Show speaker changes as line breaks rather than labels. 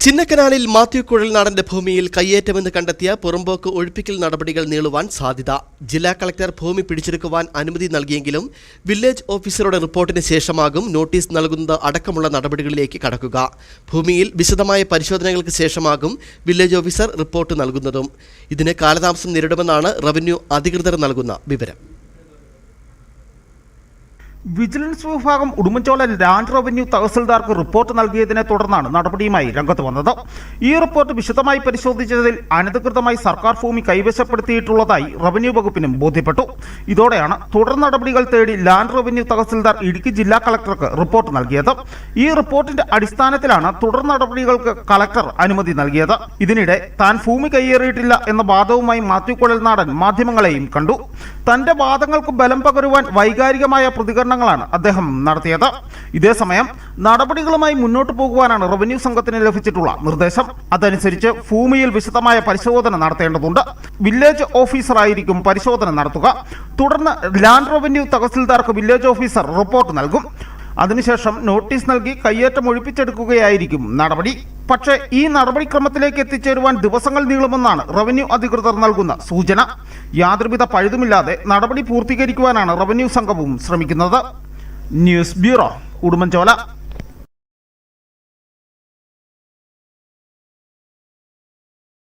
ചിന്നക്കനാലിൽ മാത്യു കുഴൽനാടന്റെ ഭൂമിയിൽ കയ്യേറ്റമെന്ന് കണ്ടെത്തിയ പുറമ്പോക്ക് ഒഴിപ്പിക്കൽ നടപടികൾ നീളുവാൻ സാധ്യത. ജില്ലാ കളക്ടർ ഭൂമി പിടിച്ചെടുക്കുവാൻ അനുമതി നൽകിയെങ്കിലും വില്ലേജ് ഓഫീസറുടെ റിപ്പോർട്ടിന് ശേഷമാകും നോട്ടീസ് നൽകുന്നത് അടക്കമുള്ള നടപടികളിലേക്ക് കടക്കുക. ഭൂമിയിൽ വിശദമായ പരിശോധനകൾക്ക് ശേഷമാകും വില്ലേജ് ഓഫീസർ റിപ്പോർട്ട് നൽകുന്നതും. ഇതിന് കാലതാമസം നേരിടുമെന്നാണ് റവന്യൂ അധികൃതർ നൽകുന്ന വിവരം.
വിജിലൻസ് വിഭാഗം ഉടുമ്പൻചോല ലാൻഡ് റവന്യൂ തഹസിൽദാർക്ക് റിപ്പോർട്ട് നൽകിയതിനെ തുടർന്നാണ് നടപടിയുമായി രംഗത്ത് വന്നത്. ഈ റിപ്പോർട്ട് വിശദമായി പരിശോധിച്ചതിൽ അനധികൃതമായി സർക്കാർ ഭൂമി കൈവശപ്പെടുത്തിയിട്ടുള്ളതായി റവന്യൂ വകുപ്പിനും ബോധ്യപ്പെട്ടു. ഇതോടെയാണ് തുടർ നടപടികൾ തേടി ലാൻഡ് റവന്യൂ തഹസിൽദാർ ഇടുക്കി ജില്ലാ കളക്ടർക്ക് റിപ്പോർട്ട് നൽകിയത്. ഈ റിപ്പോർട്ടിന്റെ അടിസ്ഥാനത്തിലാണ് തുടർ നടപടികൾക്ക് കളക്ടർ അനുമതി നൽകിയത്. ഇതിനിടെ താൻ ഭൂമി കൈയേറിയിട്ടില്ല എന്ന വാദവുമായി മാത്യു കുഴൽനാടൻ മാധ്യമങ്ങളെയും കണ്ടു. തന്റെ വാദങ്ങൾക്ക് ബലം പകരുവാൻ വൈകാരികമായ പ്രതികരണങ്ങളാണ് അദ്ദേഹം നടത്തിയത്. ഇതേസമയം നടപടികളുമായി മുന്നോട്ട് പോകുവാനാണ് റവന്യൂ സംഘത്തിന് ലഭിച്ചിട്ടുള്ള നിർദ്ദേശം. അതനുസരിച്ച് ഭൂമിയിൽ വിശദമായ പരിശോധന നടത്തേണ്ടതുണ്ട്. വില്ലേജ് ഓഫീസറായിരിക്കും പരിശോധന നടത്തുക. തുടർന്ന് ലാൻഡ് റവന്യൂ തഹസിൽദാർക്ക് വില്ലേജ് ഓഫീസർ റിപ്പോർട്ട് നൽകും. അതിനുശേഷം നോട്ടീസ് നൽകി കയ്യേറ്റം ഒഴിപ്പിച്ചെടുക്കുകയായിരിക്കും നടപടി. പക്ഷേ ഈ നടപടിക്രമത്തിലേക്ക് എത്തിച്ചേരുവാൻ ദിവസങ്ങൾ നീളുമെന്നാണ് റവന്യൂ അധികൃതർ നൽകുന്ന സൂചന. യാതൊരുവിധ പഴുതുമില്ലാതെ നടപടി പൂർത്തീകരിക്കുവാനാണ് റവന്യൂ സംഘവും ശ്രമിക്കുന്നത്. News bureau Udumbanchola.